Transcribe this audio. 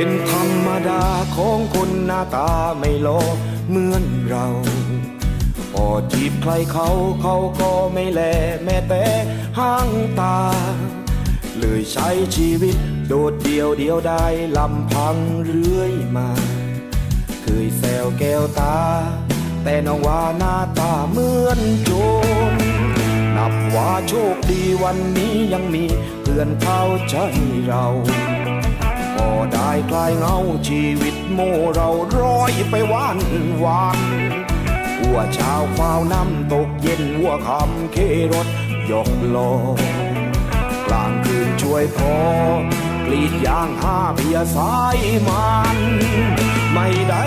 ็นธรรมดาของคนหน้าตาไม่โลเหมือนเราพอจีบใครเขาเขาก็ไม่แลแม้แต่ห้างตา เลยใช้ชีวิตโดดเดียวเดียวได้ลำพังเรื่อยมา เคยแซวแก้วตา แต่น้องว่าหน้าตาเหมือนโจรนับว่าโชคดีวันนี้ยังมีเพื่อนเข้าใจเราายคลายเงาชีวิตโมเราร้อยไปวันวันหัวเช้าวฝ้าน้ำตกเย็นหัวคำเครถยกโลกลางคืนช่วยพอกรีดยางห้าเพียสายมัน ไม่ได้